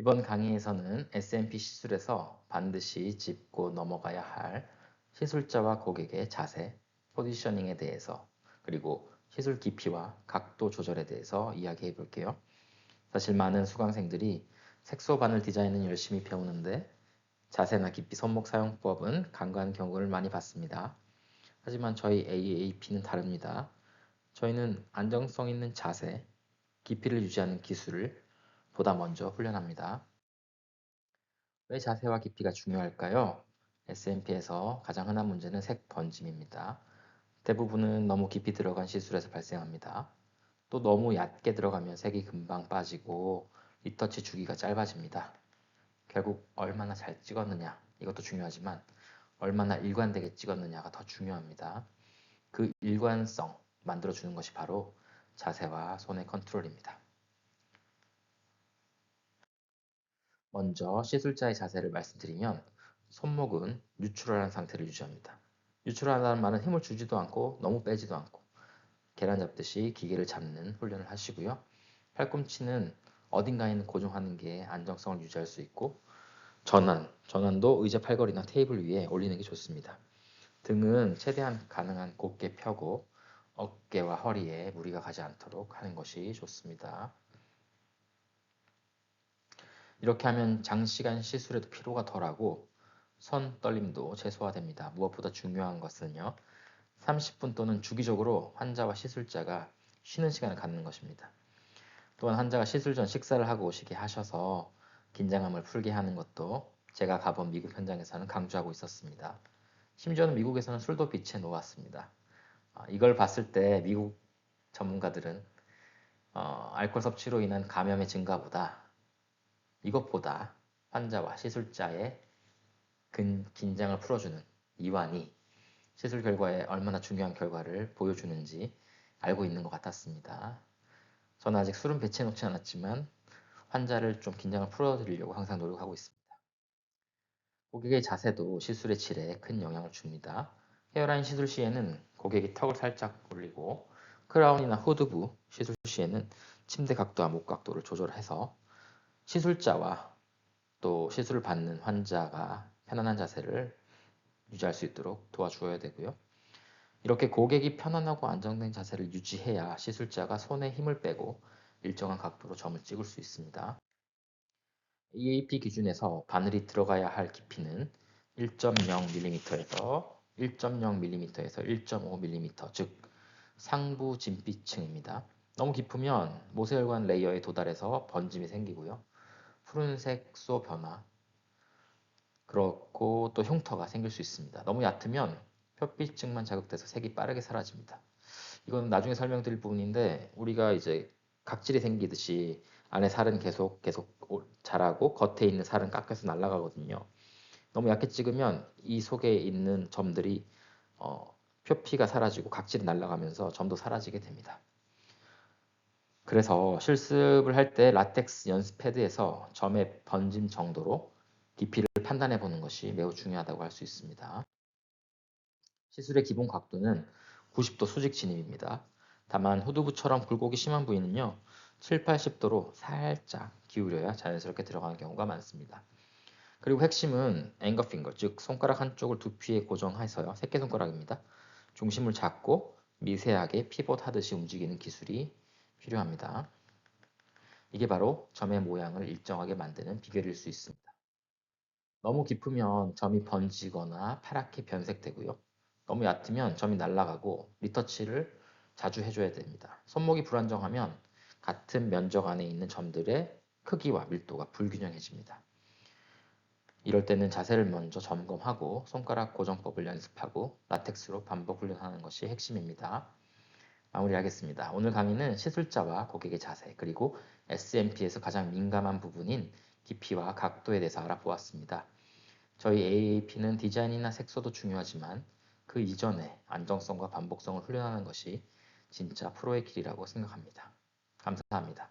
이번 강의에서는 S&P 시술에서 반드시 짚고 넘어가야 할 시술자와 고객의 자세, 포지셔닝에 대해서 그리고 시술 깊이와 각도 조절에 대해서 이야기해 볼게요. 사실 많은 수강생들이 색소 바늘 디자인은 열심히 배우는데 자세나 깊이 손목 사용법은 간과한 경우를 많이 봤습니다. 하지만 저희 AAP는 다릅니다. 저희는 안정성 있는 자세, 깊이를 유지하는 기술을 보다 먼저 훈련합니다. 왜 자세와 깊이가 중요할까요? S&P에서 가장 흔한 문제는 색 번짐입니다. 대부분은 너무 깊이 들어간 시술에서 발생합니다. 또 너무 얕게 들어가면 색이 금방 빠지고 리터치 주기가 짧아집니다. 결국 얼마나 잘 찍었느냐 이것도 중요하지만 얼마나 일관되게 찍었느냐가 더 중요합니다. 그 일관성 만들어주는 것이 바로 자세와 손의 컨트롤입니다. 먼저 시술자의 자세를 말씀드리면 손목은 뉴트럴한 상태를 유지합니다. 뉴트럴하다는 말은 힘을 주지도 않고 너무 빼지도 않고 계란 잡듯이 기계를 잡는 훈련을 하시고요. 팔꿈치는 어딘가에는 고정하는 게 안정성을 유지할 수 있고 전환, 전환도 의자 팔걸이나 테이블 위에 올리는 게 좋습니다. 등은 최대한 가능한 곧게 펴고 어깨와 허리에 무리가 가지 않도록 하는 것이 좋습니다. 이렇게 하면 장시간 시술에도 피로가 덜하고 손 떨림도 최소화됩니다. 무엇보다 중요한 것은요. 30분 또는 주기적으로 환자와 시술자가 쉬는 시간을 갖는 것입니다. 또한 환자가 시술 전 식사를 하고 오시게 하셔서 긴장감을 풀게 하는 것도 제가 가본 미국 현장에서는 강조하고 있었습니다. 심지어는 미국에서는 술도 빛에 놓았습니다. 아, 이걸 봤을 때 미국 전문가들은 어, 알코올 섭취로 인한 감염의 증가보다 이것보다 환자와 시술자의 근, 긴장을 풀어주는 이완이 시술 결과에 얼마나 중요한 결과를 보여주는지 알고 있는 것 같았습니다. 저는 아직 술은 배치해 놓지 않았지만 환자를 좀 긴장을 풀어드리려고 항상 노력하고 있습니다. 고객의 자세도 시술의 질에 큰 영향을 줍니다. 헤어라인 시술 시에는 고객이 턱을 살짝 올리고 크라운이나 후드부 시술 시에는 침대 각도와 목 각도를 조절해서 시술자와 또 시술을 받는 환자가 편안한 자세를 유지할 수 있도록 도와주어야 되고요. 이렇게 고객이 편안하고 안정된 자세를 유지해야 시술자가 손에 힘을 빼고 일정한 각도로 점을 찍을 수 있습니다. EAP 기준에서 바늘이 들어가야 할 깊이는 1.0mm에서 1.0mm에서 1.5mm, 즉 상부 진피층입니다. 너무 깊으면 모세혈관 레이어에 도달해서 번짐이 생기고요. 푸른색 소 변화, 그렇고 또 흉터가 생길 수 있습니다. 너무 얕으면 표피층만 자극돼서 색이 빠르게 사라집니다. 이건 나중에 설명드릴 부분인데 우리가 이제 각질이 생기듯이 안에 살은 계속 계속 자라고 겉에 있는 살은 깎여서 날아가거든요. 너무 얇게 찍으면 이 속에 있는 점들이 어, 표피가 사라지고 각질이 날아가면서 점도 사라지게 됩니다. 그래서 실습을 할 때 라텍스 연습 패드에서 점의 번짐 정도로 깊이를 판단해 보는 것이 매우 중요하다고 할 수 있습니다. 시술의 기본 각도는 90도 수직 진입입니다. 다만 후두부처럼 굴곡이 심한 부위는요. 7, 80도로 살짝 기울여야 자연스럽게 들어가는 경우가 많습니다. 그리고 핵심은 앵거 핑거, 즉 손가락 한쪽을 두피에 고정해서요. 새끼손가락입니다. 중심을 잡고 미세하게 피봇 하듯이 움직이는 기술이 필요합니다. 이게 바로 점의 모양을 일정하게 만드는 비결일 수 있습니다. 너무 깊으면 점이 번지거나 파랗게 변색되고요. 너무 얕으면 점이 날아가고 리터치를 자주 해줘야 됩니다. 손목이 불안정하면 같은 면적 안에 있는 점들의 크기와 밀도가 불균형해집니다. 이럴 때는 자세를 먼저 점검하고 손가락 고정법을 연습하고 라텍스로 반복 훈련하는 것이 핵심입니다. 마무리하겠습니다. 오늘 강의는 시술자와 고객의 자세 그리고 SMP에서 가장 민감한 부분인 깊이와 각도에 대해서 알아보았습니다. 저희 AAP는 디자인이나 색소도 중요하지만 그 이전에 안정성과 반복성을 훈련하는 것이 진짜 프로의 길이라고 생각합니다. 감사합니다.